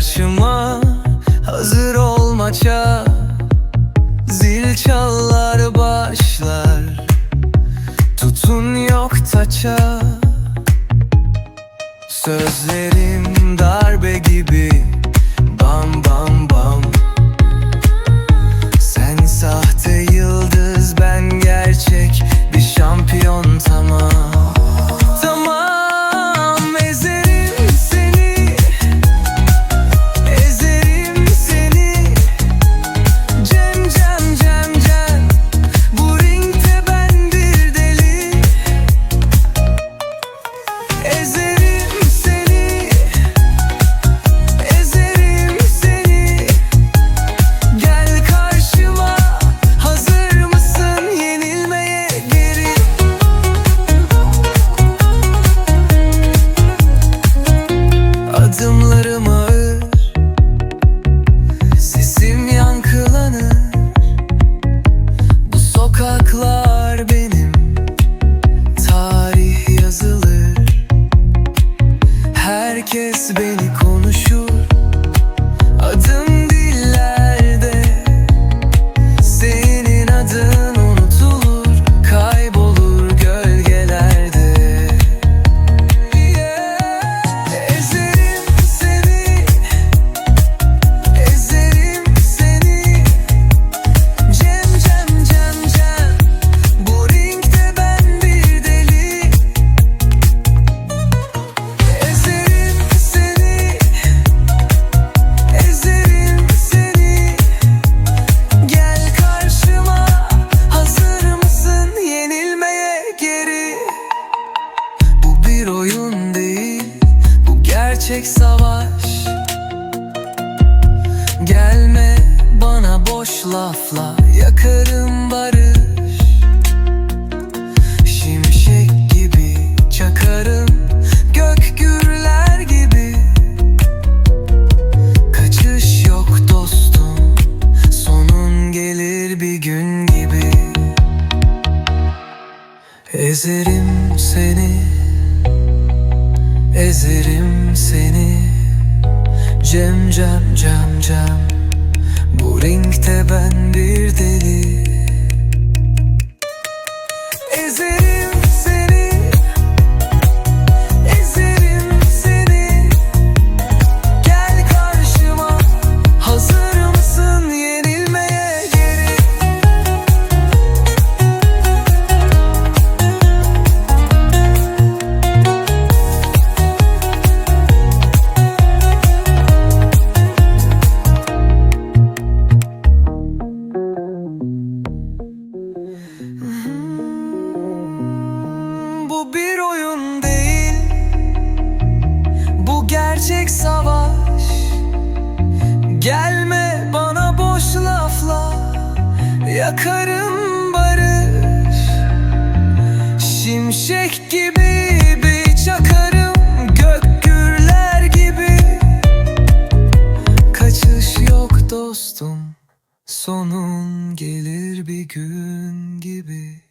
karşıma. Hazır ol maça Zil çallar başlar. Tutun yok taça. Sözlerim darbe gibi. Lafla yakarım barış. Şimşek gibi çakarım gök gürler gibi. Kaçış yok dostum sonun gelir bir gün gibi. Ezerim seni Ezerim seni. Cem cem cem cem. Bu renkte ben bir deli. Ezerim gerçek savaş. Gelme bana boş lafla Yakarım barış. Şimşek gibi bir çakarım Gök gibi. Kaçış yok dostum Sonun gelir bir gün gibi.